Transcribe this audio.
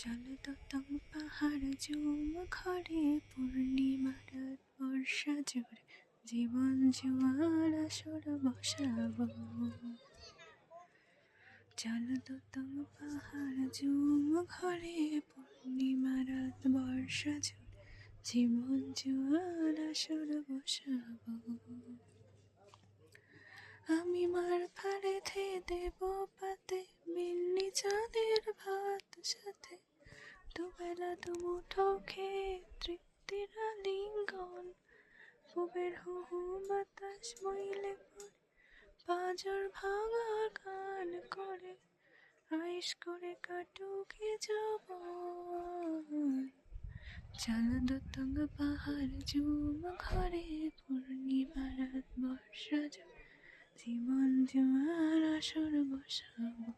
চল তং পাহাড় জুম ঘরে পূর্ণিমার বর্ষা জোরে, জীবন জুয়ার আসর বসাব। চল তং পাহাড় জুম ঘরে পূর্ণিমা রাত বর্ষা জোরে, জীবন জুয়ার আসর বসাব। আমি মার ফাড়ে থে দেব পাতে মিন্নি চাঁদের ভাত সাথে দুবেলা দুমুঠো খেয়ে তৃপ্তির লিঙ্গন পুবের হু হু বাতাস বইলে পড়ে বাজার ভাঙা গান করে। আইস করে কাটুকে যাব চল দতঙ্গ পাহাড় জুম ঘরে পূর্ণিমা বর্ষা জীবন জোয়ার আসর বসাবো